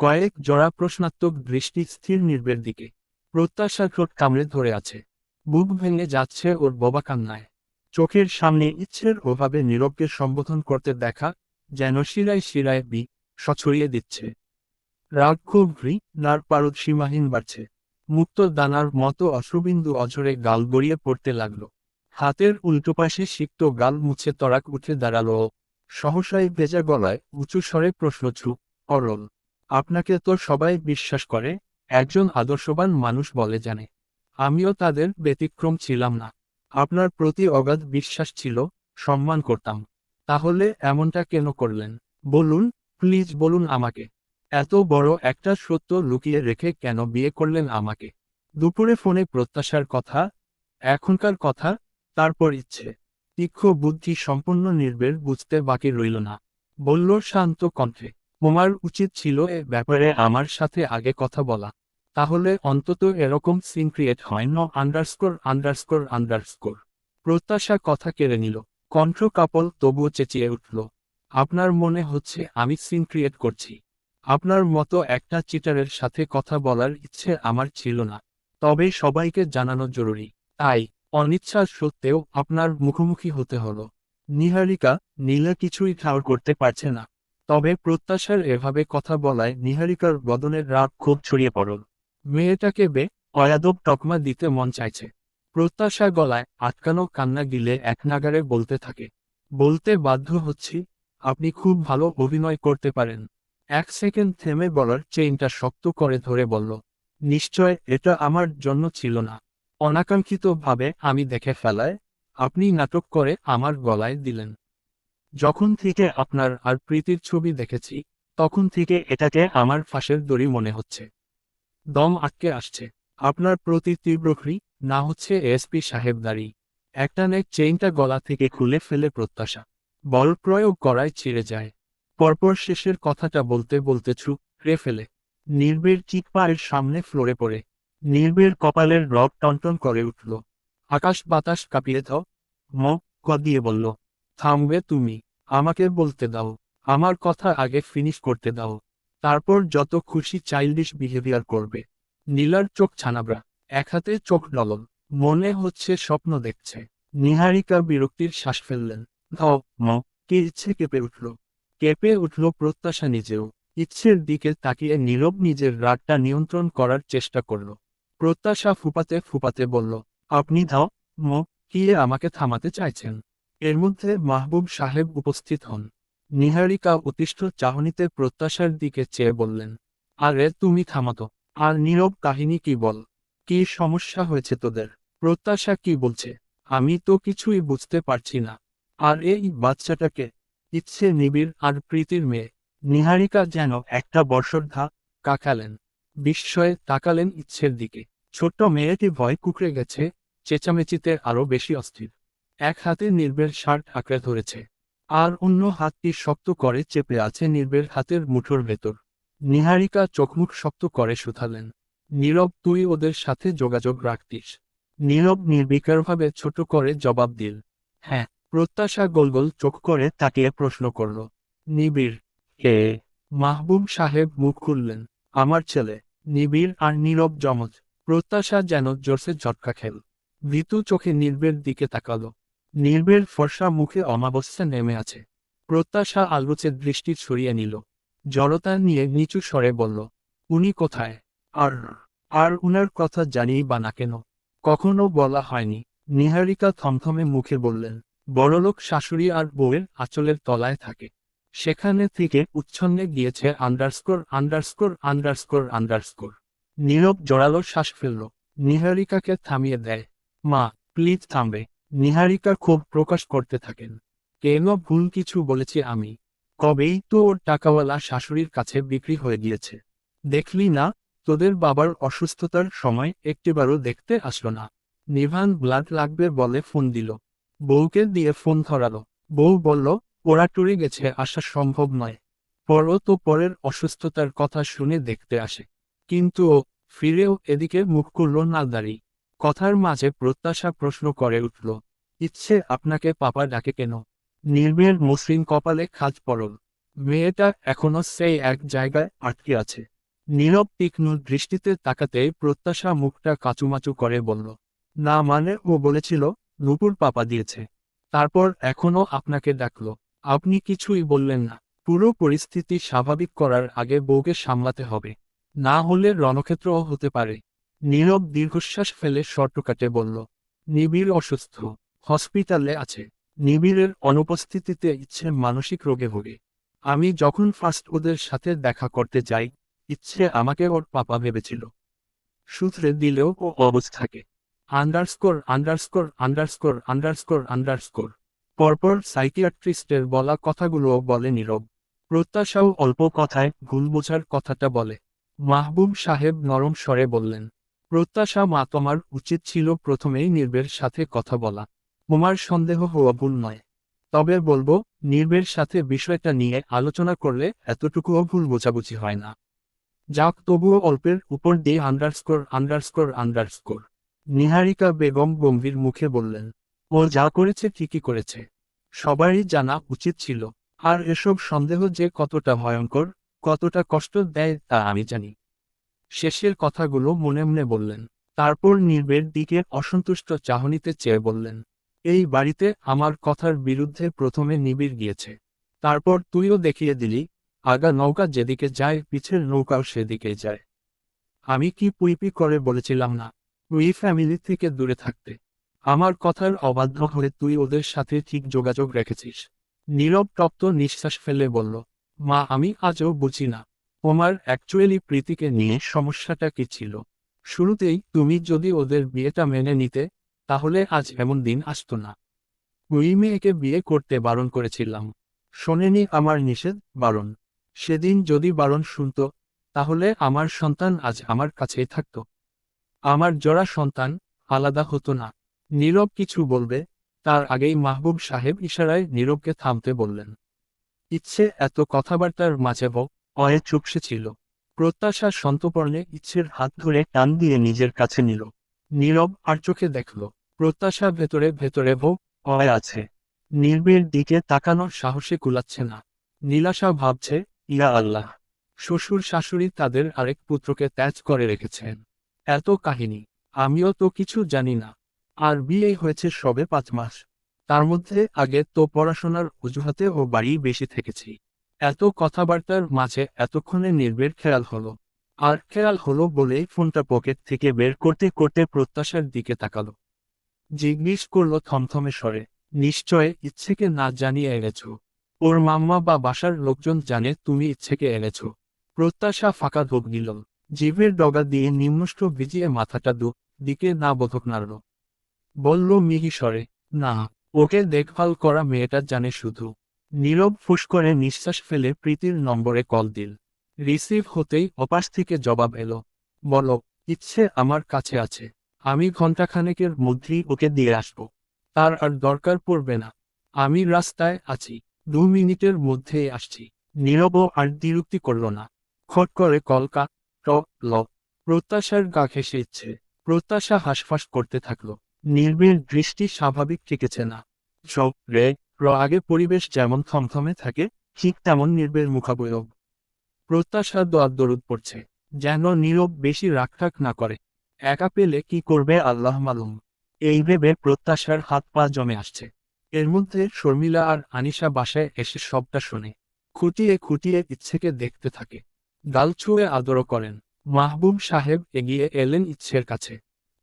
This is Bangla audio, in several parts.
কয়েক জোড়া প্রশ্নাত্মক দৃষ্টি স্থির নির্বের দিকে। প্রত্যাশার ঠোঁট কামড়ে ধরে আছে। বুক ভেঙে যাচ্ছে ওর বোবা কান্নায়। চোখের সামনে ইচ্ছের অভাবে নীরবকে সম্বোধন করতে দেখা যেন শিরায় শিরায় বি সছড়িয়ে দিচ্ছে। রাগ খুব নার পারদ সীমাহীন বাড়ছে। মুক্ত দানার মতো অশ্রুবিন্দু অঝরে গাল গড়িয়ে পড়তে লাগল। হাতের উল্টো পাশে সিক্ত গাল মুছে তরাক উঠে দাঁড়াল। সহসায় ভেজা গলায় উঁচু স্বরে প্রশ্ন ছুপ অরল। আপনাকে তো সবাই বিশ্বাস করে, একজন আদর্শবান মানুষ বলে জানে। আমিও তাদের ব্যতিক্রম ছিলাম না। আপনার প্রতি অগাধ বিশ্বাস ছিল, সম্মান করতাম। তাহলে এমনটা কেন করলেন? বলুন, প্লিজ বলুন আমাকে। এত বড় একটা সত্য লুকিয়ে রেখে কেন বিয়ে করলেন আমাকে? দুপুরে ফোনে প্রত্যাশার কথা, এখনকার কথা, তারপর ইচ্ছে। তীক্ষ্ণ বুদ্ধি সম্পূর্ণ নির্বের বুঝতে বাকি রইল না। বলল শান্ত কণ্ঠে। তোমার উচিত ছিল এ ব্যাপারে আমার সাথে আগে কথা বলা। তাহলে অন্তত এরকম সিন ক্রিয়েট হয় ন। আন্ডারস্কোর আন্ডারস্কোর আন্ডারস্কোর প্রত্যাশা কথা কেড়ে নিল। কণ্ঠ কাপল তবুও চেঁচিয়ে উঠল। আপনার মনে হচ্ছে আমি সিন ক্রিয়েট করছি। আপনার মতো একটা চিটারের সাথে কথা বলার ইচ্ছে আমার ছিল না। তবে সবাইকে জানানো জরুরি। তাই অনিচ্ছা সত্ত্বেও আপনার মুখোমুখি হতে হলো। নিহারিকা নীলা কিছুই ঠাউর করতে পারছে না। তবে প্রত্যাশার এভাবে কথা বলায় নিহারিকার বদনের রাগ খুব ছড়িয়ে পড়ল। মেয়েটাকে বে, অয়াদব টকমা দিতে মন চাইছে। প্রত্যাশা গলায় আটকানো কান্না গিলে এক নাগারে বলতে থাকে, বলতে বাধ্য হচ্ছি, আপনি খুব ভালো অভিনয় করতে পারেন। এক সেকেন্ড থেমে বলার চেইনটা শক্ত করে ধরে বলল, নিশ্চয় এটা আমার জন্য ছিল না। অনাকাঙ্ক্ষিতভাবে আমি দেখে ফেলায়, আপনি নাটক করে আমার গলায় দিলেন। যখন থেকে আপনার আর প্রীতির ছবি দেখেছি, তখন থেকে এটাকে আমার ফাঁসের দড়ি মনে হচ্ছে। দম আটকে আসছে। আপনার প্রতি তীব্রহ্রি না হচ্ছে এসপি সাহেব সাহেবদারি একটা নেক চেইনটা গলা থেকে খুলে ফেলে প্রত্যাশা। বল প্রয়োগ করায় ছিঁড়ে যায়। পরপর শেষের কথাটা বলতে বলতে ছু রে ফেলে। নির্বের চিক পায়ের সামনে ফ্লোরে পড়ে। নির্বের কপালের রব টনটন করে উঠল। আকাশ বাতাস কাঁপিয়ে দাও ম ক দিয়ে বলল থামবে তুমি, আমাকে বলতে দাও, আমার কথা আগে ফিনিশ করতে দাও। তারপর যত খুশি চাইল্ডিশ বিহেভিয়ার করবে। নীলার চোখ ছানাবড়া, এক হাতে চোখ ডলন মনে হচ্ছে স্বপ্ন দেখছে। নিহারিকা বিরক্তির শ্বাস ফেললেন ধাও ম। কে ইচ্ছে কেঁপে উঠল। কেঁপে উঠল প্রত্যাশা নিজেও। ইচ্ছের দিকে তাকিয়ে নীরব নিজের রাগটা নিয়ন্ত্রণ করার চেষ্টা করল। প্রত্যাশা ফুপাতে ফুপাতে বলল, আপনি ধাও ম, কি আমাকে থামাতে চাইছেন? এর মধ্যে মাহবুব সাহেব উপস্থিত হন। নিহারিকা অতিষ্ঠ চাহনিতে প্রত্যাশার দিকে চেয়ে বললেন, আরে তুমি থামাতো, আর নীরব কাহিনী কি বল? কি সমস্যা হয়েছে তোদের? প্রত্যাশা কি বলছে? আমি তো কিছুই বুঝতে পারছি না। আর এই বাচ্চাটাকে, ইচ্ছে নিবিড় আর প্রীতির মেয়ে। নিহারিকা যেন একটা বর্ষর্ধা কাকালেন, বিস্ময়ে তাকালেন ইচ্ছের দিকে। ছোট্ট মেয়েটি ভয় কুকড়ে গেছে, চেঁচামেচিতে আরও বেশি অস্থির। এক হাতে নির্বের শার্ট আঁকড়ে ধরেছে, আর অন্য হাতটি শক্ত করে চেপে আছে নির্বের হাতের মুঠোর ভেতর। নিহারিকা চোখমুখ শক্ত করে শুধালেন, নীরব, তুই ওদের সাথে যোগাযোগ রাখতিস। নীরব নির্বিকারভাবে ছোট করে জবাব দিল হ্যাঁ। প্রত্যাশা গোলগোল চোখ করে তাকিয়ে প্রশ্ন করল, নিবিড়? কে? মাহবুব সাহেব মুখ খুললেন, আমার ছেলে, নিবিড় আর নীরব জমজ। প্রত্যাশা যেন জোরসে ঝটকা খেল। ভীতু চোখে নির্বের দিকে তাকালো নির্বের ফর্সা মুখে অমাবস্যা নেমে আছে। প্রত্যাশা আলুচে দৃষ্টি ছড়িয়ে নিল। জড়তা নিয়ে নিচু স্বরে বলল, উনি কোথায়? আর আর উনার কথা জানিই বা না কেন? কখনো বলা হয়নি। নিহারিকা থমথমে মুখে বললেন, বড়লোক শাশুড়ি আর বউয়ের আঁচলের তলায় থাকে। সেখানে থেকে উচ্ছন্নে গিয়েছে আন্ডারস্কোর আন্ডারস্কোর আন্ডারস্কোর আন্ডারস্কোর নীরব জোরালো শ্বাস ফেলল। নিহারিকাকে থামিয়ে দেয়, মা প্লিজ থামবে। নিহারিকা ক্ষোভ প্রকাশ করতে থাকেন। কেন ভুল কিছু বলেছি আমি? কবেই তো ওর টাকাওয়ালা শাশুড়ির কাছে বিক্রি হয়ে গিয়েছে। দেখলি না, তোদের বাবার অসুস্থতার সময় একটিবারও দেখতে আসলো না। নিভান ব্লাড লাগবে বলে ফোন দিল। বউকে দিয়ে ফোন ধরালো। বউ বলল, ওরা টুরে গেছে, আসা সম্ভব নয়। পরও তো পরের অসুস্থতার কথা শুনে দেখতে আসে। কিন্তু ও ফিরেও এদিকে মুখ করল না দাঁড়ি কথার মাঝে প্রত্যাশা প্রশ্ন করে উঠল, ইচ্ছে আপনাকে পাপা ডাকে কেন? নির্মের মসৃণ কপালে খাজ পড়ল মেয়েটা এখনও সেই এক জায়গায় আটকে আছে। নীরব তীক্ষ্ণ দৃষ্টিতে তাকাতেই প্রত্যাশা মুখটা কাচুমাচু করে বলল, না মানে ও বলেছিল, নুপুর পাপা দিয়েছে। তারপর এখনও আপনাকে ডাকল। আপনি কিছুই বললেন না। পুরো পরিস্থিতি স্বাভাবিক করার আগে বউকে সামলাতে হবে। না হলে রণক্ষেত্রও হতে পারে। নীরব দীর্ঘশ্বাস ফেলে শর্টকাটে বলল, নিবিড় অসুস্থ, হসপিটালে আছে। নিবিড়ের অনুপস্থিতিতে ইচ্ছে মানসিক রোগে ভোগে। আমি যখন ফার্স্ট ওদের সাথে দেখা করতে যাই, ইচ্ছে আমাকে ওর পাপা ভেবেছিল। সূত্রে দিলেও ও অবস্থাকে underscore underscore underscore underscore underscore. পরপর সাইকিয়াট্রিস্টের বলা কথাগুলোও বলে নীরব। প্রত্যাশাও অল্প কথায়, ভুল বোঝার কথাটা বলে। মাহবুব সাহেব নরম স্বরে বললেন প্রত্যাশা মা তোমার উচিত ছিল প্রথমেই নির্বের সাথে কথা বলা। তোমার সন্দেহ হওয়া ভুল নয়। তবে বলব, নির্বের সাথে বিষয়টা নিয়ে আলোচনা করলে এতটুকুও ভুল বোঝাবুঝি হয় না। যাক, তবুও অল্পের উপর দিয়ে underscore underscore underscore Niharika Begum গম্ভীর মুখে বললেন, ও যা করেছে ঠিকই করেছে। সবারই জানা উচিত ছিল। আর এসব সন্দেহ যে কতটা ভয়ঙ্কর, কতটা কষ্ট দেয় তা আমি জানি। শেষের কথাগুলো মনে মনে বললেন। তারপর নির্বের দিকে অসন্তুষ্ট চাহনিতে চেয়ে বললেন, এই বাড়িতে আমার কথার বিরুদ্ধে প্রথমে নিবিড় গিয়েছে। তারপর তুইও দেখিয়ে দিলি, আগা নৌকা যেদিকে যায়, পিছের নৌকাও সেদিকে যায়। আমি কি পুইপি করে বলেছিলাম না, তুই ফ্যামিলি থেকে দূরে থাকতে। আমার কথার অবাধ্য হয়ে তুই ওদের সাথে ঠিক যোগাযোগ রেখেছিস। নীরব তপ্ত নিঃশ্বাস ফেলে বলল, মা, আমি আজও বুঝি না। তোমার অ্যাকচুয়ালি প্রীতিকে নিয়ে সমস্যাটা কি ছিল? শুরুতেই তুমি যদি ওদের বিয়েটা মেনে নিতে, তাহলে আজ এমন দিন আসতো না। ওই মেয়েকে বিয়ে করতে বারণ করেছিলাম। শোনেনি আমার নিষেধ, বারণ। সেদিন যদি বারণ শুনত, তাহলে আমার সন্তান আজ আমার কাছেই থাকত। আমার জোড়া সন্তান আলাদা হতো না। নীরব কিছু বলবে, তার আগেই মাহবুব সাহেব ইশারায় নীরবকে থামতে বললেন। ইচ্ছে এত কথাবার্তার মাঝে বক অয়ে চুপসে ছিল। প্রত্যাশা সন্তপর্ণে ইচ্ছের হাত ধরে টান দিয়ে নিজের কাছে নিল। নীরব আর চোখে দেখল, প্রত্যাশা ভেতরে ভেতরে ভোগ অয় আছে। নির্বের দিকে তাকানোর সাহসে কুলাচ্ছে না। নীলাশা ভাবছে, ইয়া আল্লাহ, শ্বশুর শাশুড়ি তাদের আরেক পুত্রকে ত্যাজ করে রেখেছেন। এত কাহিনী, আমিও তো কিছু জানি না। আর বিয়ে হয়েছে সবে পাঁচ মাস। তার মধ্যে আগে তো পড়াশোনার অজুহাতে ও বাড়ি বেশি থেকেছি। এত কথাবার্তার মাঝে এতক্ষণে নির্বের খেয়াল হলো। আর খেয়াল হলো বলেই ফোনটা পকেট থেকে বের করতে করতে প্রত্যাশার দিকে তাকালো। জিজ্ঞেস করল থমথমে স্বরে, নিশ্চয় ইচ্ছেকে না জানিয়ে এনেছ? ওর মাম্মা বা বাসার লোকজন জানে তুমি ইচ্ছেকে এনেছ। প্রত্যাশা ফাঁকা ধোপ নিল জিভের ডগা দিয়ে নিম্নষ্ট ভিজিয়ে মাথাটা দু, দিকে না বোধক নাড়ল। বলল মিহি স্বরে, না, ওকে দেখভাল করা মেয়েটা জানে শুধু। নীরব ফুস করে নিঃশ্বাস ফেলে প্রীতির নম্বরে কল দিল। রিসিভ হতেই অপাশ থেকে জবাব এলো, বলো, ইচ্ছে আমার কাছে আছে। আমি ঘণ্টাখানেকের মধ্যেই ওকে দিয়ে আসব। তার আর দরকার পড়বে না। আমি রাস্তায় আছি, দু মিনিটের মধ্যেই আসছি। নীরবও আর দ্বিরুক্তি করল না। খট করে কলকা ট, ল। প্রত্যাশার গা ঘেসে ইচ্ছে, প্রত্যাশা হাসফাস করতে থাকল। নির্বির দৃষ্টি স্বাভাবিক টিকেছে না। সব রে র আগে পরিবেশ যেমন থমথমে থাকে, ঠিক তেমন নির্বের মুখাবয়ব প্রত্যাশা দোয়ার দরুদ পড়ছে, যেন নীরব বেশি রাখঠাক না করে। একা পেলে কি করবে আল্লাহ মালুম? এই ভেবে প্রত্যাশার হাত পা জমে আসছে। এর মধ্যে শর্মিলা আর আনিশা বাসায় এসে সবটা শোনে, খুঁটিয়ে খুঁটিয়ে ইচ্ছেকে দেখতে থাকে। গাল ছুঁয়ে আদরও করেন। মাহবুব সাহেব এগিয়ে এলেন ইচ্ছের কাছে।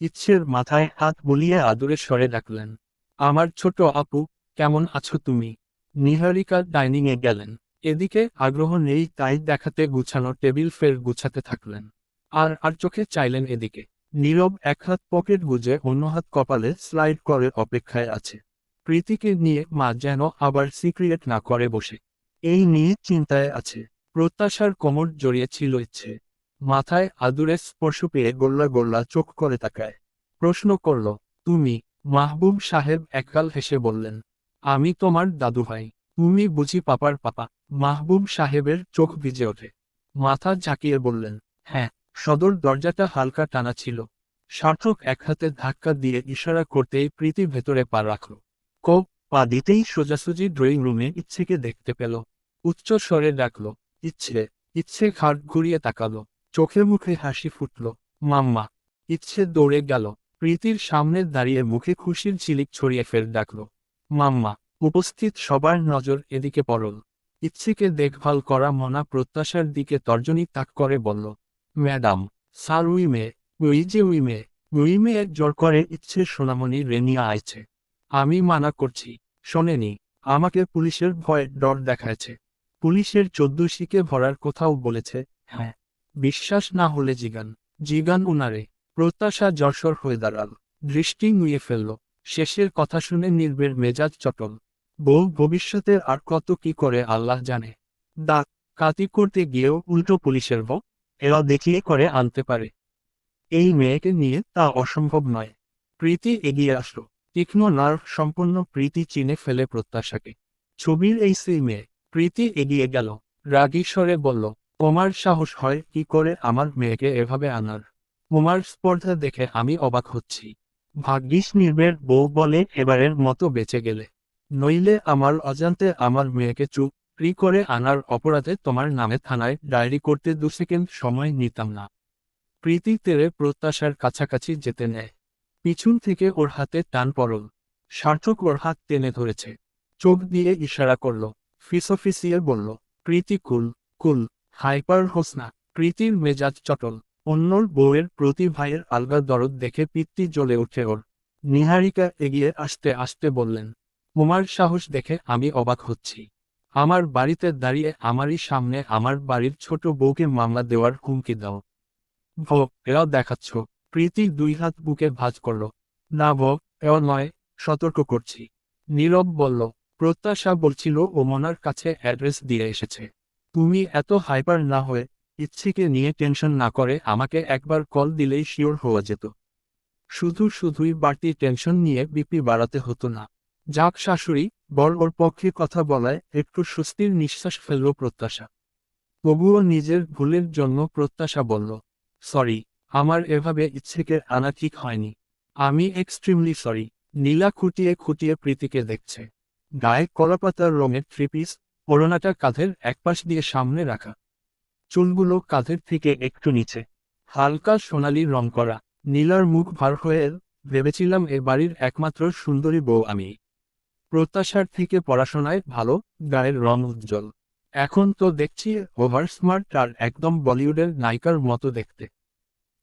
ইচ্ছের মাথায় হাত বুলিয়ে আদরে স্বরে ডাকলেন, আমার ছোট আপু কেমন আছো তুমি? নিহারিকা ডাইনিংয়ে গেলেন। এদিকে আগ্রহ নেই তাই দেখাতে গুছানো টেবিল ফের গুছাতে থাকলেন। আর আর চোখে চাইলেন এদিকে। নীরব এক হাত পকেট গুজে অন্য হাত কপালে স্লাইড করে অপেক্ষায় আছে। প্রীতিকে নিয়ে মা যেন আবার সিক্রিয়েট না করে বসে। এই নিয়ে চিন্তায় আছে। প্রত্যাশার কোমর জড়িয়ে ছিল ইচ্ছে। মাথায় আদুরে স্পর্শ পেয়ে গোল্লা গোল্লা চোখ করে তাকায়। প্রশ্ন করল, তুমি, মাহবুব সাহেব এককাল হেসে বললেন আমি তোমার দাদু ভাই। তুমি বুঝি পাপার পাপা। মাহবুব সাহেবের চোখ ভিজে ওঠে। মাথা ঝাঁকিয়ে বললেন হ্যাঁ সদর দরজাটা হালকা টানা ছিল। সার্থক এক হাতে ধাক্কা দিয়ে ইশারা করতেই প্রীতি ভেতরে পা রাখল। কোপ, পা দিতেই সোজাসুজি ড্রয়িং রুমে ইচ্ছেকে দেখতে পেল। উচ্চ স্বরে ডাকল, ইচ্ছে ইচ্ছে ঘাট ঘুরিয়ে তাকালো। চোখে মুখে হাসি ফুটল, মাম্মা, ইচ্ছে দৌড়ে গেল। প্রীতির সামনে দাঁড়িয়ে মুখে খুশির ঝিলিক ছড়িয়ে ফের ডাকল মাম্মা, উপস্থিত সবার নজর এদিকে পড়ল। ইচ্ছেকে দেখভাল করা মনা প্রত্যাশার দিকে তর্জনী তাক করে বলল, madam sir we may we যে উই মে উই মেয়ে জোর করে ইচ্ছে সোনামণি রেনিয়া আইছে। আমি মানা করছি, শোনেনি, আমাকে পুলিশের ভয়ে ডর দেখাচ্ছে পুলিশের চোদ্দ শিকে ভরার কোথাও বলেছে হ্যাঁ বিশ্বাস না হলে জিগান জিগান উনারে, প্রত্যাশা জর্সর হয়ে দাঁড়াল, দৃষ্টি নুয়ে ফেলল। শেষের কথা শুনে নির্বের মেজাজ চটল। বউ, ভবিষ্যতে আর কত কি করে আল্লাহ জানে? দাঁত কাতি করতে গিয়েও উল্টো পুলিশের বউ, এরা দেখিয়ে করে আনতে পারে। এই মেয়েকে নিয়ে তা অসম্ভব নয়। প্রীতি এগিয়ে আসলো। তীক্ষ্ণ নার্ভ সম্পন্ন প্রীতি চিনে ফেলে প্রত্যাশাকে। ছবির এই সেই মেয়ে, প্রীতি এগিয়ে গেল। রাগী স্বরে বলল, তোমার সাহস হয় কি করে আমার মেয়েকে এভাবে আনার? তোমার স্পর্ধা দেখে আমি অবাক হচ্ছি। ভাগ্যিস নির্বের বউ বলে এবারের মতো বেঁচে গেলে। নইলে আমার অজান্তে আমার মেয়েকে চুপ প্রি করে আনার অপরাধে তোমার নামে থানায় ডায়েরি করতে দু সেকেন্ড সময় নিতাম না। প্রীতি তেরে প্রত্যাশার কাছাকাছি যেতে নেয়। পিছন থেকে ওর হাতে টান পড়ল সার্থক ওর হাত টেনে ধরেছে। চোখ দিয়ে ইশারা করল। ফিসফিসিয়ে বলল, প্রীতি কুল কুল, হাইপার হোসনা প্রীতির মেজাজ চটল। অন্যর বউয়ের প্রতি ভাইয়ের আলগা দরদ দেখে পিত্তি জ্বলে ওঠে ওর। নিহারিকা এগিয়ে আসতে আসতে বললেন, তোমার সাহস দেখে আমি অবাক হচ্ছি। আমার বাড়িতে দাঁড়িয়ে আমারই সামনে আমার বাড়ির ছোট বউকে মামলা দেওয়ার হুমকি দাও। ভ, এও দেখাচ্ছ, প্রীতি দুই হাত বুকে ভাঁজ করল। না ভ, এও নয়, সতর্ক করছি। নীরব বলল, প্রত্যাশা বলছিল ও মনার কাছে অ্যাড্রেস দিয়ে এসেছে। তুমি এত হাইপার না হয়ে ইচ্ছিকে নিয়ে টেনশন না করে আমাকে একবার কল দিলেই শিওর হওয়া যেত। শুধু শুধুই বাড়তি টেনশন নিয়ে বিপি বাড়াতে হতো না। যাক শাশুড়ি, বর ওর পক্ষে কথা বলায় একটু স্বস্তির নিঃশ্বাস ফেলল প্রত্যাশা। তবুও নিজের ভুলের জন্য প্রত্যাশা বলল, সরি, আমার এভাবে ইচ্ছেকে আনা ঠিক হয়নি। আমি এক্সট্রিমলি সরি। নীলা খুঁটিয়ে খুঁটিয়ে প্রীতিকে দেখছে। গায়ে কলাপাতার রঙের থ্রি পিস ওড়নাটা কাঁধের একপাশ দিয়ে সামনে রাখা। চুলগুলো কাঁধের থেকে একটু নিচে। হালকা সোনালি রং করা। নীলার মুখ ভার হয়ে ভেবেছিলাম এ বাড়ির একমাত্র সুন্দরী বউ আমি। প্রত্যাশার থেকে পড়াশোনায় ভালো, গায়ের রং উজ্জ্বল। এখন তো দেখছি ওভার স্মার্ট আর একদম বলিউডের নায়িকার মতো দেখতে।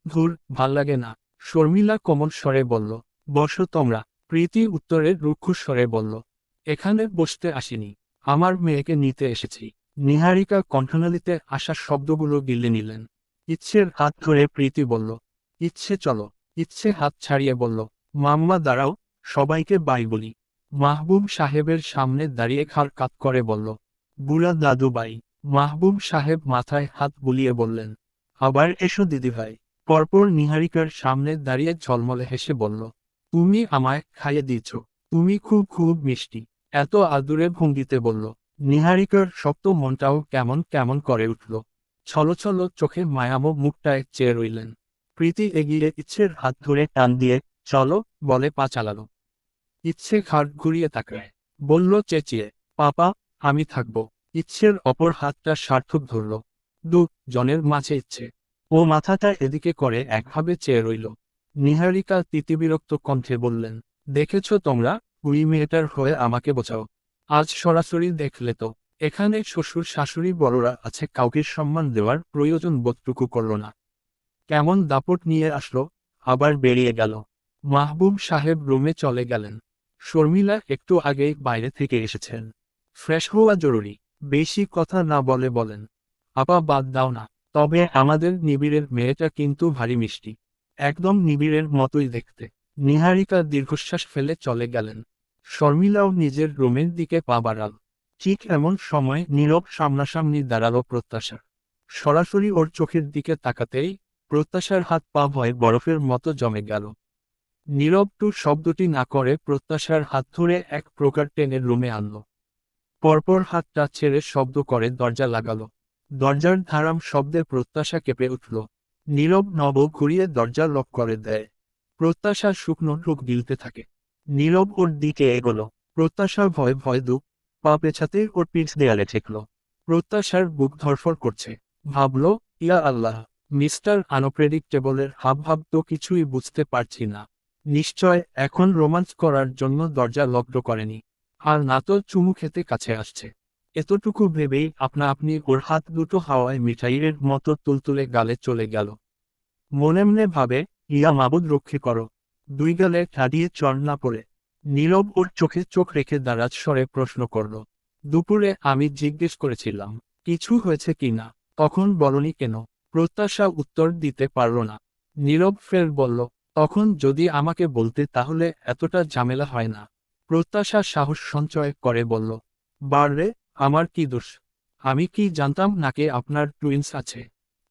ধুর, ভালো লাগে না। শর্মিলা কোমল স্বরে বলল, বসো তোমরা। প্রীতি উত্তরের রুক্ষ স্বরে বলল, এখানে বসতে আসিনি। আমার মেয়েকে নিতে এসেছি। নিহারিকা কণ্ঠনালীতে আসা শব্দগুলো গিলে নিলেন। ইচ্ছের হাত ধরে প্রীতি বলল, ইচ্ছে চলো। ইচ্ছে হাত ছাড়িয়ে বলল, মাম্মা দাঁড়াও, সবাইকে বাই বলি। মাহবুব সাহেবের সামনে দাঁড়িয়ে খার কাত করে বলল, বুড়া দাদু বাই। মাহবুব সাহেব মাথায় হাত বুলিয়ে বললেন, আবার এসো দিদিভাই পরপর নিহারিকার সামনে দাঁড়িয়ে ঝলমলে হেসে বলল, তুমি আমায় খাইয়ে দিয়েছ। তুমি খুব খুব মিষ্টি। এত আদুরে ভঙ্গিতে বলল নিহারিকার শক্ত মনটাও কেমন কেমন করে উঠল। ছলো ছলো চোখে মায়ামো মুখটায় চেয়ে রইলেন। প্রীতি এগিয়ে ইচ্ছের হাত ধরে টান দিয়ে, চলো, বলে পা চালাল। ইচ্ছে ঘাট ঘুরিয়ে তাকায়। বলল, চেঁচিয়ে, পাপা, আমি থাকব। ইচ্ছের অপর হাতটা সার্থক ধরল। দু, জনের মাঝে ইচ্ছে। ও মাথাটা এদিকে করে একভাবে চেয়ে রইল। নিহারিকা তিতিবিরক্ত কণ্ঠে বললেন, দেখেছ তোমরা, উই মেয়েটার হয়ে আমাকে বোঝাও। আজ সরাসরি দেখলে তো, এখানে শ্বশুর শাশুড়ি বড়রা আছে, কাউকে সম্মান দেওয়ার প্রয়োজন বোধটুকু করল না। কেমন দাপট নিয়ে আসলো, আবার বেরিয়ে গেল। মাহবুব সাহেব রুমে চলে গেলেন। শর্মিলা একটু আগেই বাইরে থেকে এসেছেন। ফ্রেশ হওয়া জরুরি, বেশি কথা না বলে বলেন, আপা, বাদ দাও না, তবে আমাদের নিবিড়ের মেয়েটা কিন্তু ভারী মিষ্টি। একদম নিবিড়ের মতোই দেখতে। নিহারিকা দীর্ঘশ্বাস ফেলে চলে গেলেন। শর্মিলাও নিজের রুমের দিকে পা বাড়াল। ঠিক এমন সময় নীরব সামনাসামনি দাঁড়াল প্রত্যাশা। সরাসরি ওর চোখের দিকে তাকাতেই প্রত্যাশার হাত পা ভয়ে বরফের মতো জমে গেল। নীরব টু শব্দটি না করে প্রত্যাশার হাত ধরে এক প্রকার টেনে রুমে আনল। পরপর হাতটা ছেড়ে শব্দ করে দরজা লাগালো। দরজার ধারাম শব্দে প্রত্যাশা কেঁপে উঠল। নীরব নব ঘুরিয়ে দরজা লক করে দেয়। প্রত্যাশা শুকনো ঢুক গিলতে থাকে। নীরব ওর দিকে এগোলো। প্রত্যাশা ভয় ভয়, দুঃখ পা পেছাতে ওর পিঠ দেয়ালে ঠেকল। প্রত্যাশার বুক ধরফর করছে। ভাবল, ইয়া আল্লাহ, মিস্টার আনপ্রেডিক্টেবলের হাবভাব তো কিছুই বুঝতে পারছি না। নিশ্চয় এখন রোমাঞ্চ করার জন্য দরজা লগ্ন করেনি। আর না তো চুমু খেতে কাছে আসছে। এতটুকু ভেবেই আপনা আপনি ওর হাত দুটো হাওয়ায় মিঠাইয়ের মতো তুলতুলে গালে চলে গেল। মনে মনে ভাবে, ইয়া মাবুদ রক্ষে করো। দুই গালে ঠাডিয়ে চর না পড়ে। নীরব ওর চোখে চোখ রেখে দারাজ স্বরে প্রশ্ন করল, দুপুরে আমি জিজ্ঞেস করেছিলাম, কিছু হয়েছে কি না? তখন বলনি কেন? প্রত্যাশা উত্তর দিতে পারল না। নীরব ফের বলল, তখন যদি আমাকে বলতে তাহলে এতটা ঝামেলা হয় না প্রত্যাশা সাহস সঞ্চয় করে বলল বাররে আমার কি দোষ? আমি কি জানতাম নাকি আপনার টুইন্স আছে?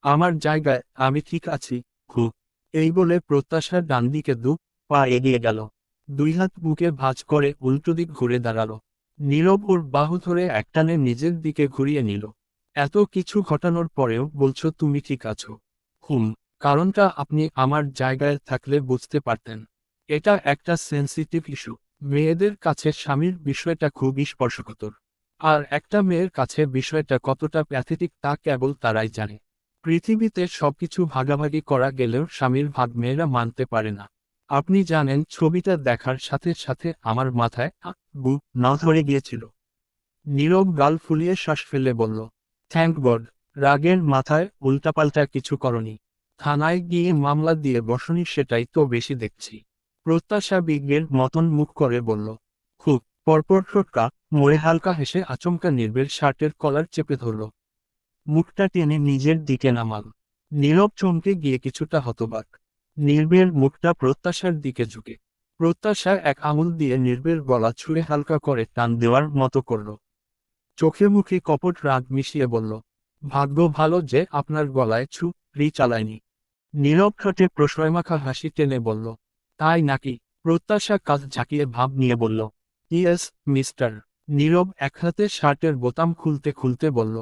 আমার জায়গায় আমি ঠিক আছি হু এই বলে প্রত্যাশার ডান দিকে দু পা এগিয়ে গেল। দুই হাত বুকে ভাঁজ করে উল্টো দিক ঘুরে দাঁড়াল। নীরব ওর বাহু ধরে একটানে নিজের দিকে ঘুরিয়ে নিল। এত কিছু ঘটানোর পরেও বলছো তুমি ঠিক আছো। হুম, কারণটা আপনি আমার জায়গায় থাকলে বুঝতে পারতেন। এটা একটা সেন্সিটিভ ইস্যু মেয়েদের কাছে স্বামীর বিষয়টা খুবই স্পর্শকতর। আর একটা মেয়ের কাছে বিষয়টা কতটা প্যাথেটিক তা কেবল তারাই জানে। পৃথিবীতে সবকিছু ভাগাভাগি করা গেলেও স্বামীর ভাগ মেয়েরা মানতে পারে না। আপনি জানেন, ছবিটা দেখার সাথে সাথে আমার মাথায় আ- বু না ধরে গিয়েছিল। নীরব গাল ফুলিয়ে শ্বাস ফেলে বলল থ্যাংক গড রাগের মাথায় উল্টাপাল্টা কিছু করনি। থানায় গিয়ে মামলা দিয়ে বসনি সেটাই তো বেশি দেখছি। প্রত্যাশা বিজ্ঞের মতন মুখ করে বলল, খুব। পরপর ঠোটকা, মোড়ে হালকা হেসে আচমকা নির্বের শার্টের কলার চেপে ধরল মুখটা টেনে নিজের দিকে নামাল নীরব চমকে গিয়ে কিছুটা হতবাক। নির্বের মুখটা প্রত্যাশার দিকে ঝুঁকে। প্রত্যাশা এক আঙুল দিয়ে নির্বের গলা ছুঁড়ে হালকা করে টান দেওয়ার মতো করল। চোখে মুখে কপট রাগ মিশিয়ে বলল, ভাগ্য ভালো যে আপনার গলায় ছু রি চালায়নি। নীরব ঠোঁটে প্রশ্রয়মাখা হাসি টেনে বলল, তাই নাকি? প্রত্যাশা কাজ ঝাঁকিয়ে ভাব নিয়ে বলল, ইয়েস, মিস্টার। নীরব এক হাতে শার্টের বোতাম খুলতে খুলতে বলল,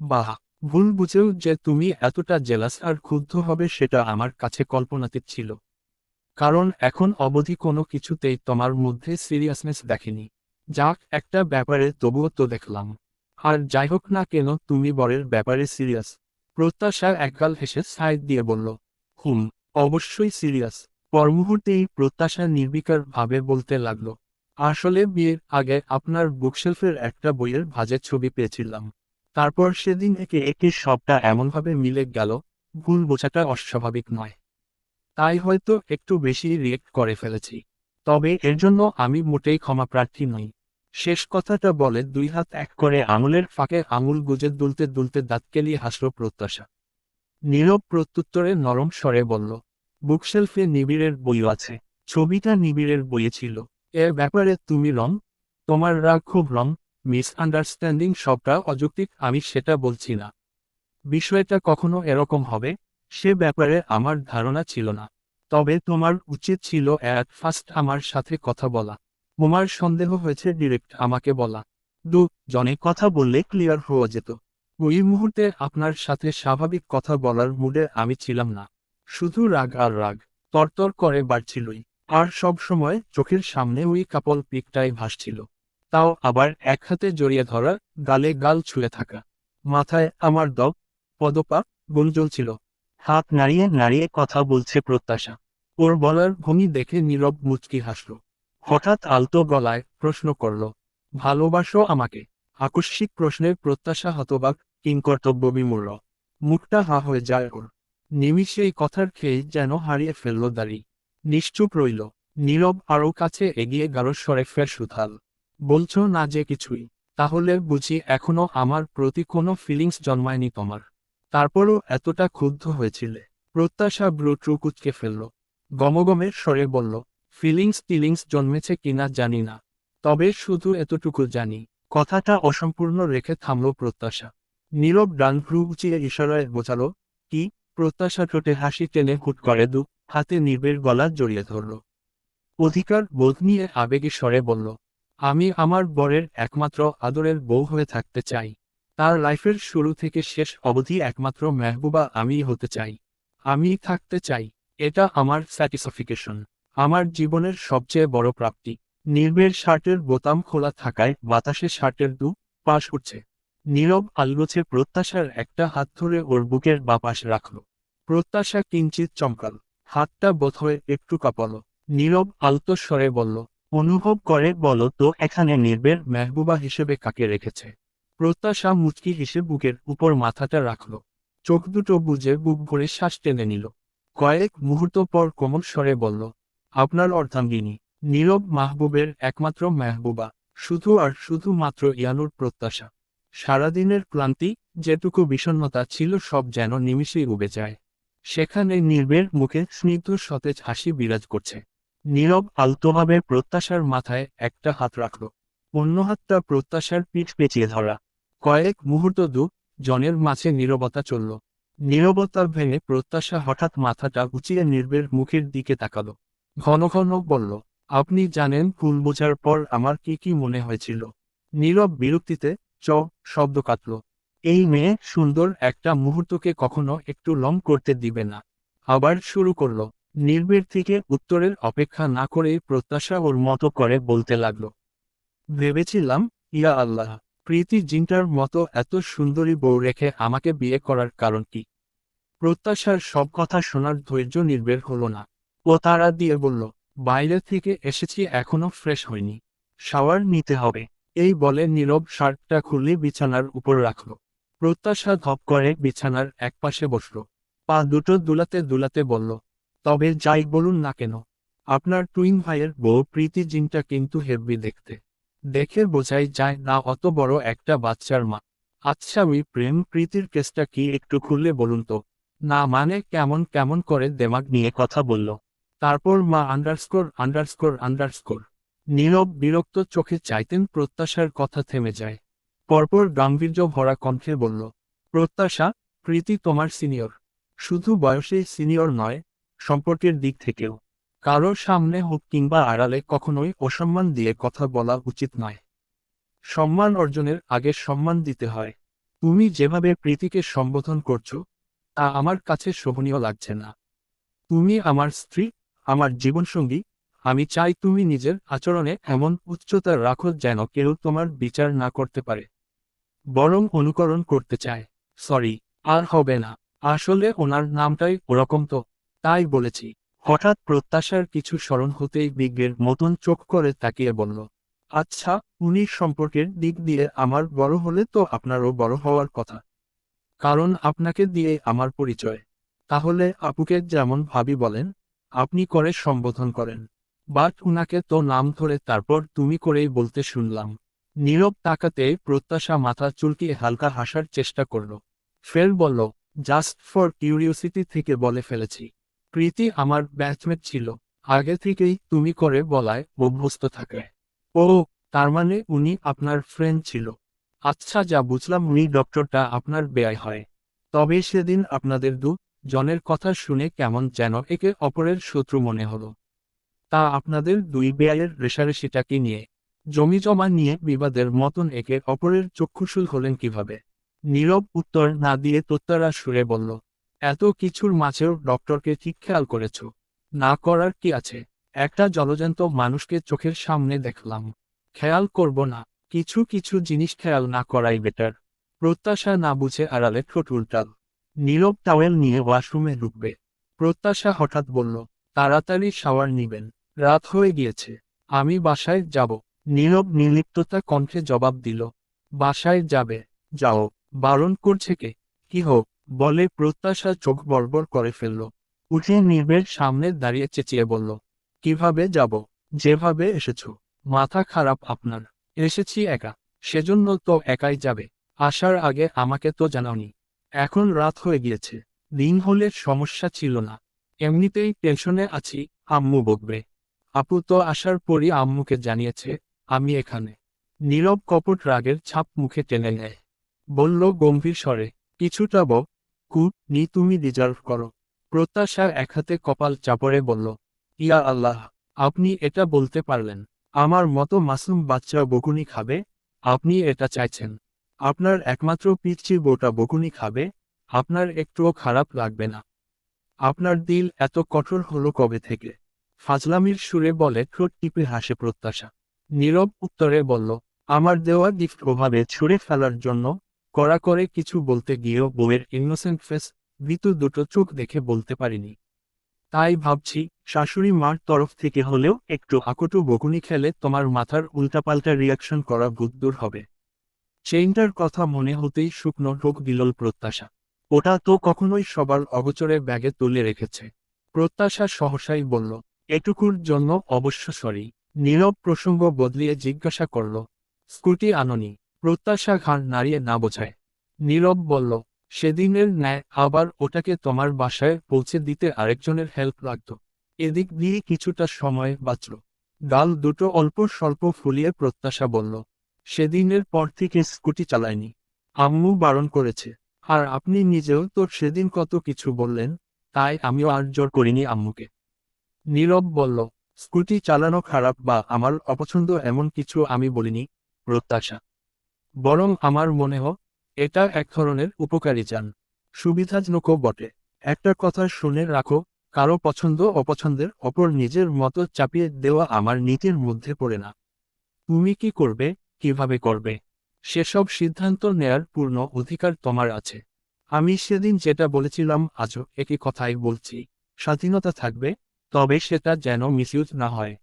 বাহ! ভুল বুঝেও যে তুমি এতটা জেলাস আর ক্ষুব্ধ হবে সেটা আমার কাছে কল্পনাতীত ছিল। কারণ এখন অবধি কোনো কিছুতেই তোমার মধ্যে সিরিয়াসনেস দেখেনি। যাক, একটা ব্যাপারে তবুও তো দেখলাম। আর যাই হোক না কেন, তুমি বরের ব্যাপারে সিরিয়াস প্রত্যাশা একগাল হেসে সাইড দিয়ে বলল, হুম, অবশ্যই সিরিয়াস পরমুহূর্তেই প্রত্যাশা নির্বিকার ভাবে বলতে লাগল, আসলে বিয়ের আগে আপনার বুকশেলফের একটা বইয়ের ভাজের ছবি পেয়েছিলাম। তারপর সেদিন একে একে সবটা এমনভাবে মিলে গেল, ভুল বোঝাটা অস্বাভাবিক নয়। তাই হয়তো একটু বেশি রিয়েক্ট করে ফেলেছি। তবে এর জন্য আমি মোটেই ক্ষমা প্রার্থী নই। শেষ কথাটা বলে দুই হাত এক করে আঙুলের ফাঁকে আঙুল গুজে দুলতে দুলতে দাঁত কেলিয়ে হাসল প্রত্যাশা। নীরব প্রত্যুত্তরে নরম স্বরে বলল বুকশেলফে নিবিড়ের বই আছে। ছবিটা নিবিড়ের বইয়ে ছিল। এর ব্যাপারে তুমি রং? তোমার রাগ খুব রং। মিস আন্ডারস্ট্যান্ডিং সবটা অযৌক্তিক, আমি সেটা বলছি না। বিষয়টা কখনো এরকম হবে, সে ব্যাপারে আমার ধারণা ছিল না। তবে তোমার উচিত ছিল অ্যাট ফার্স্ট আমার সাথে কথা বলা। তোমার সন্দেহ হয়েছে ডিরেক্ট আমাকে বলা। দু, জনে কথা বললে ক্লিয়ার হওয়া যেত। ওই মুহূর্তে আপনার সাথে স্বাভাবিক কথা বলার মুডে আমি ছিলাম না। শুধু রাগ আর রাগ, তরতর করে বাড়ছিলই। আর সব সময় চোখের সামনে ওই কাপল পিকটাই ভাসছিল। তাও আবার এক হাতে জড়িয়ে ধরা, গালে গাল ছুঁয়ে থাকা। মাথায় আমার দগ পদপা গুল জ্বলছিল হাত নাড়িয়ে নাড়িয়ে কথা বলছে প্রত্যাশা। ওর বলার ভূমি দেখে নীরব মুচকি হাসল। হঠাৎ আলতো গলায় প্রশ্ন করল, ভালোবাসো আমাকে? আকস্মিক প্রশ্নের প্রত্যাশা হতবাক কিংকর্তব্য বিমূর্ণ মুখটা হা হয়ে যায় ওর। নিমিষেই কথার খেয়ে যেন হারিয়ে ফেলল দাড়ি। নিশ্চুপ রইল। নীরব আরও কাছে এগিয়ে গাঢ় স্বরে ফের সুথাল বলছো না যে কিছুই। তাহলে বুঝি এখনও আমার প্রতি কোনো ফিলিংস জন্মায়নি তোমার। তারপরও এতটা ক্ষুব্ধ হয়েছিলে। প্রত্যাশা ব্রু ট্রু কুচকে ফেলল। গমগমের স্বরে বলল ফিলিংস টিলিংস জন্মেছে কিনা জানি না। তবে শুধু এতটুকু জানি। কথাটা অসম্পূর্ণ রেখে থামল প্রত্যাশা। নীরব ডান ভ্রু উঁচিয়ে ইশারায় বোঝালো, কি? প্রত্যাশা ঠোঁটে হাসি টেনে হুট করে দু, হাতে নির্বের গলা জড়িয়ে ধরল। অধিকার বোধ নিয়ে আবেগী স্বরে বলল আমি আমার বরের একমাত্র আদরের বউ হয়ে থাকতে চাই। তার লাইফের শুরু থেকে শেষ অবধি একমাত্র মেহবুবা আমিই হতে চাই। আমি থাকতে চাই। এটা আমার স্যাটিসফিকেশন আমার জীবনের সবচেয়ে বড় প্রাপ্তি। নির্বের শার্টের বোতাম খোলা থাকায় বাতাসে শার্টের দু পাশ উঠছে। নীরব আলগোছে প্রত্যাশার একটা হাত ধরে ওর বুকের বাপাশ রাখল। প্রত্যাশা কিঞ্চিত চমকাল। হাতটা বোধহয় একটু কাঁপল। নীরব আলতো স্বরে বলল অনুভব করে বলো তো, এখানে নির্বের মেহবুবা হিসেবে কাকে রেখেছে? প্রত্যাশা মুচকি হেসে বুকের উপর মাথাটা রাখল। চোখ দুটো বুঝে বুক ভরে শ্বাস টেনে নিল। কয়েক মুহূর্ত পর কোমল স্বরে বলল, আপনার অর্ধাঙ্গিনী, নীরব মাহবুবের একমাত্র মেহবুবা, শুধু আর শুধু মাত্র ইয়ানুর প্রত্যাশা। সারাদিনের ক্লান্তি, যেটুকু বিষণ্ণতা ছিল, সব যেন নিমিষেই উবে যায়। সেখানে নির্বের মুখে স্নিগ্ধ সতেজ হাসি বিরাজ করছে। নীরব আলতোভাবে প্রত্যাশার মাথায় একটা হাত রাখল। অন্য হাতটা প্রত্যাশার পিঠ পেঁচিয়ে ধরা। কয়েক মুহূর্ত দু জনের মাঝে নীরবতা চলল। নীরবতা ভেঙে প্রত্যাশা হঠাৎ মাথাটা উঁচিয়ে নির্বের মুখের দিকে তাকালো। ঘন ঘন বলল, আপনি জানেন ফুল বোঝার পর আমার কি কি মনে হয়েছিল? নীরব বিরক্তিতে চ শব্দ কাটল, এই মেয়ে সুন্দর একটা মুহূর্তকে কখনো একটু লং করতে দিবে না। আবার শুরু করল নির্বের থেকে উত্তরের অপেক্ষা না করেই প্রত্যাশা ওর মতো করে বলতে লাগল। ভেবেছিলাম, ইয়া আল্লাহ, প্রীতি জিনটার মতো এত সুন্দরী বউ রেখে আমাকে বিয়ে করার কারণ কি? প্রত্যাশার সব কথা শোনার ধৈর্য নির্বের হলো না। ও তারা দিয়ে বলল, বাইরে থেকে এসেছি এখনও ফ্রেশ হয়নি শাওয়ার নিতে হবে। এই বলে নীরব শার্টটা খুলে বিছানার উপর রাখল। প্রত্যাশা ধপ করে বিছানার একপাশে বসল। পা দুটো দুলাতে দুলাতে বলল তবে যাই বলুন না কেন, আপনার টুইন ভাইয়ের বউ প্রীতি জিনটা কিন্তু হেভি দেখতে। দেখে বোঝাই যায় না অত বড় একটা বাচ্চার মা। আচ্ছা ওই প্রেম প্রীতির কেসটা কি একটু খুললে বলুন তো? না মানে কেমন কেমন করে দেমাগ নিয়ে কথা বলল। তারপর মা আন্ডারস্কোর আন্ডারস্কোর আন্ডারস্কোর নীরব বিরক্ত চোখে চাইতেন প্রত্যাশার কথা থেমে যায়। পরপর গাম্ভীর্য ভরা কণ্ঠে বলল, প্রত্যাশা, প্রীতি তোমার সিনিয়র শুধু বয়সে সিনিয়র নয় সম্পর্কের দিক থেকেও। কারও সামনে হোক কিংবা আড়ালে কখনোই অসম্মান দিয়ে কথা বলা উচিত নয়। সম্মান অর্জনের আগে সম্মান দিতে হয়। তুমি যেভাবে প্রীতিকে সম্বোধন করছ, তা আমার কাছে শোভনীয় লাগছে না। তুমি আমার স্ত্রী, আমার জীবনসঙ্গী, আমি চাই তুমি নিজের আচরণে এমন উচ্চতা রাখো যেন কেউ তোমার বিচার না করতে পারে। বরং অনুকরণ করতে চায়। সরি, আর হবে না। আসলে ওনার নামটাই ওরকম তো। তাই বলেছি। হঠাৎ প্রত্যাশার কিছু স্মরণ হতেই বিজ্ঞের মতন চোখ করে তাকিয়ে বলল আচ্ছা উনি সম্পর্কের দিক দিয়ে আমার বড় হলে তো আপনারও বড় হওয়ার কথা। কারণ আপনাকে দিয়ে আমার পরিচয়। তাহলে আপুকে যেমন ভাবি বলেন, আপনি করে সম্বোধন করেন। বাট উনাকে তো নাম ধরে তারপর তুমি করেই বলতে শুনলাম। নীরব তাকাতে প্রত্যাশা মাথা চুলকিয়ে হালকা হাসার চেষ্টা করল। ফের বলল, জাস্ট ফর কিউরিওসিটি থেকে বলে ফেলেছি। প্রীতি আমার ব্যাচমেট ছিল। আগে থেকেই তুমি করে বলায় অভ্যস্ত থাকে। ও, তার মানে উনি আপনার ফ্রেন্ড ছিল। আচ্ছা যা বুঝলাম উনি ডক্টরটা আপনার ব্যয় হয়। তবে সেদিন আপনাদের দু জনের কথা শুনে কেমন যেন একে অপরের শত্রু মনে হলো। তা আপনাদের দুই বেয়াইয়ের রেশারেশিটাকে নিয়ে জমি জমা নিয়ে বিবাদের মতন একে অপরের চক্ষুশুল হলেন কীভাবে? নীরব উত্তর না দিয়ে তোত্তারা সুরে বলল এত কিছুর মাঝেও ডক্টরকে ঠিক খেয়াল করেছ। না করার কি আছে? একটা জলজান্ত মানুষকে চোখের সামনে দেখলাম। খেয়াল করব না, কিছু কিছু জিনিস খেয়াল না করাই বেটার প্রত্যাশা না বুঝে আড়ালে ঠোঁট উল্টাল। নীরব টাওয়েল নিয়ে ওয়াশরুমে ঢুকবে। প্রত্যাশা হঠাৎ বলল, তাড়াতাড়ি শাওয়ার নিবেন, রাত হয়ে গিয়েছে, আমি বাসায় যাব। নীরব নির্লিপ্ততা কণ্ঠে জবাব দিল, বাসায় যাবে, যাও, বারণ করছে কে? কি হোক? বলে প্রত্যাশা চোখ বড়বড় করে ফেলল। উঠে নির্বের সামনে দাঁড়িয়ে চেঁচিয়ে বলল, কীভাবে যাব? যেভাবে এসেছ। মাথা খারাপ আপনার। এসেছি একা। সেজন্য তো একাই যাবে। আসার আগে আমাকে তো জানাওনি। এখন রাত হয়ে গিয়েছে। দিন হলে সমস্যা ছিল না। এমনিতেই টেনশনে আছি, আম্মু বকবে। আপু তো আসার পরই আম্মুকে জানিয়েছে, আমি এখানে। নীরব কপট রাগের ছাপ মুখে টেনে নেয়। বলল গম্ভীর স্বরে, কিছুটা ব কু নি তুমি ডিজার্ভ করো। প্রত্যাশা এক হাতে কপাল চাপড়ে বলল, ইয়া আল্লাহ, আপনি এটা বলতে পারলেন। আমার মতো মাসুম বাচ্চা বকুনি খাবে? আপনি এটা চাইছেন। আপনার একমাত্র পিচ্ছি বউটা বকুনি খাবে? আপনার একটুও খারাপ লাগবে না। আপনার দিল এত কঠোর হলো কবে থেকে? ফাজলামির সুরে বলে ঠোঁট টিপে হাসে প্রত্যাশা। নীরব উত্তরে বলল, আমার দেওয়া গিফট ওভাবে ছুঁড়ে ফেলার জন্য কড়া করে কিছু বলতে গিয়েও বউয়ের ইনোসেন্ট ফেস ভীতু দুটো চোখ দেখে বলতে পারিনি। তাই ভাবছি, শাশুড়ি মার তরফ থেকে হলেও একটু আকটু বকুনি খেলে তোমার মাথার উল্টাপাল্টা রিয়াকশন করা বুদ্দুর হবে। চেইনটার কথা মনে হতেই শুকনো ঢোক বিলল প্রত্যাশা। ওটা তো কখনোই সবার অগোচরে ব্যাগে তুলে রেখেছে। প্রত্যাশা সহসাই বলল, এটুকুর জন্য অবশ্য সরি নীরব প্রসঙ্গ বদলিয়ে জিজ্ঞাসা করল, স্কুটি আননি? প্রত্যাশা ঘাড় নাড়িয়ে না বোঝায়। নীরব বলল, সেদিনের ন্যায় আবার ওটাকে তোমার বাসায় পৌঁছে দিতে আরেকজনের হেল্প লাগতো। এদিক দিয়ে কিছুটা সময় বাঁচল। গাল দুটো অল্প স্বল্প ফুলিয়ে প্রত্যাশা বলল, সেদিনের পর থেকে স্কুটি চালায়নি। আম্মু বারণ করেছে। আর আপনি নিজেও তো সেদিন কত কিছু বললেন, তাই আমিও আর জোর করিনি আম্মুকে। নীরব বলল, স্কুটি চালানো খারাপ বা আমার অপছন্দ এমন কিছু আমি বলিনি, প্রত্যাশা। বরং আমার মনে হয়, এটা এক ধরনের উপকারী যান। সুবিধাজনকও বটে। একটা কথা শুনে রাখো, কারও পছন্দ অপছন্দের অপর নিজের মতো চাপিয়ে দেওয়া আমার নীতির মধ্যে পড়ে না। তুমি কি করবে, কীভাবে করবে? সেসব সিদ্ধান্ত নেয়ার পূর্ণ অধিকার তোমার আছে। আমি সেদিন যেটা বলেছিলাম, আজও একই কথাই বলছি। স্বাধীনতা থাকবে, তবে সেটা যেন মিসইউজ না হয়।